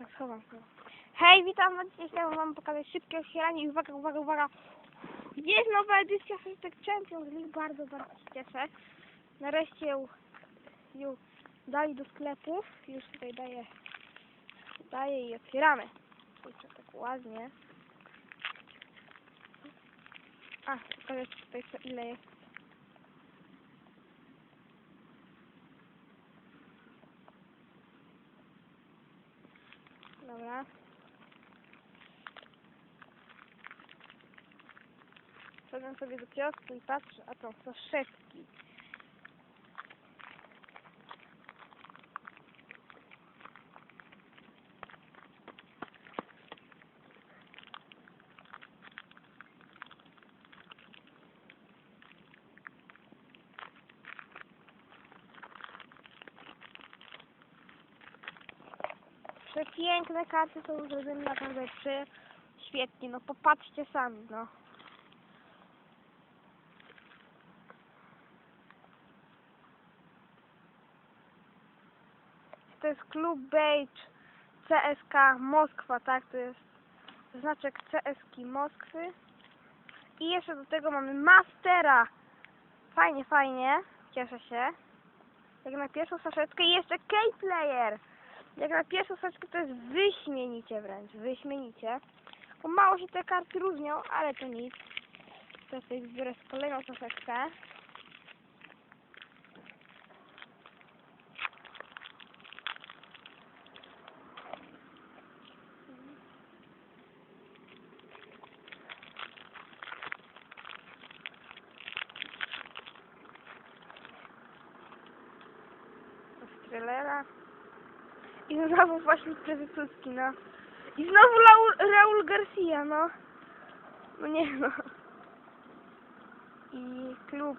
tak schowam. Hej, witam was. Dzisiaj chciałam wam pokazać szybkie otwieranie i uwaga, uwaga, uwaga. Jest nowa edycja Hashtag Champions League. Bardzo, bardzo się cieszę. Nareszcie ją, ją dali do sklepów. Już tutaj daję, daję i otwieramy. Kurczę, tak ładnie. A, pokażę tutaj co ile jest. Dobra. Szedłem sobie do kiosku i patrzę, a to są Przepiękne karty są zrobione naprawdę przy... Świetnie, no popatrzcie sami, no. To jest klub Beige CSK Moskwa, tak? To jest znaczek CSK Moskwy. I jeszcze do tego mamy Mastera. Fajnie, fajnie. Cieszę się. Jak na pierwszą saszetkę i jeszcze K-Player. Jak na pierwszą saszetkę to jest wyśmienicie wręcz, wyśmienicie. Bo mało się te karty różnią, ale to nic. Teraz sobie zbiorę z kolejną saszetkę. Strelera. I znowu właśnie Przewycki, no. I znowu Raul, Raul Garcia, no. No nie no. I klub.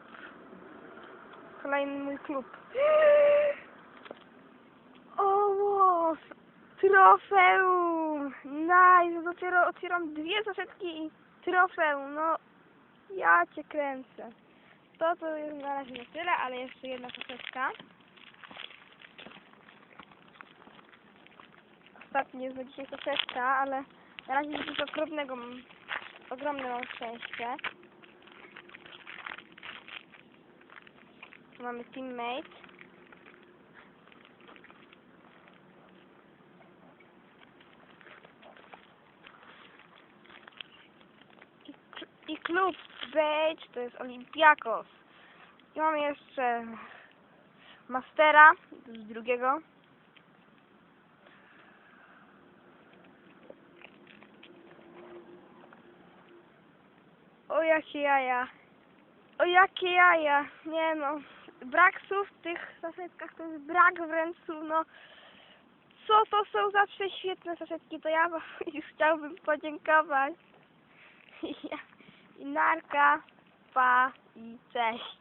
Kolejny mój klub. O, wow, trofeum! Nice, dopiero otwieram dwie zaszetki i trofeum, no. Ja cię kręcę. To to jest na razie nie tyle, ale jeszcze jedna zaszetka. Ostatni jest za dzisiaj soseczka, ale na razie coś okropnego mam, ogromne mam szczęście. Tu mamy teammate. I, kl- I klub Beige to jest Olympiakos. I mamy jeszcze Mastera z drugiego. O jakie jaja. O jakie jaja. Nie no. Brak słów w tych saszetkach to jest brak wręcz słów. No. Co to są za prześwietne saszetki? To ja wam już chciałbym podziękować. I, narka, pa i cześć.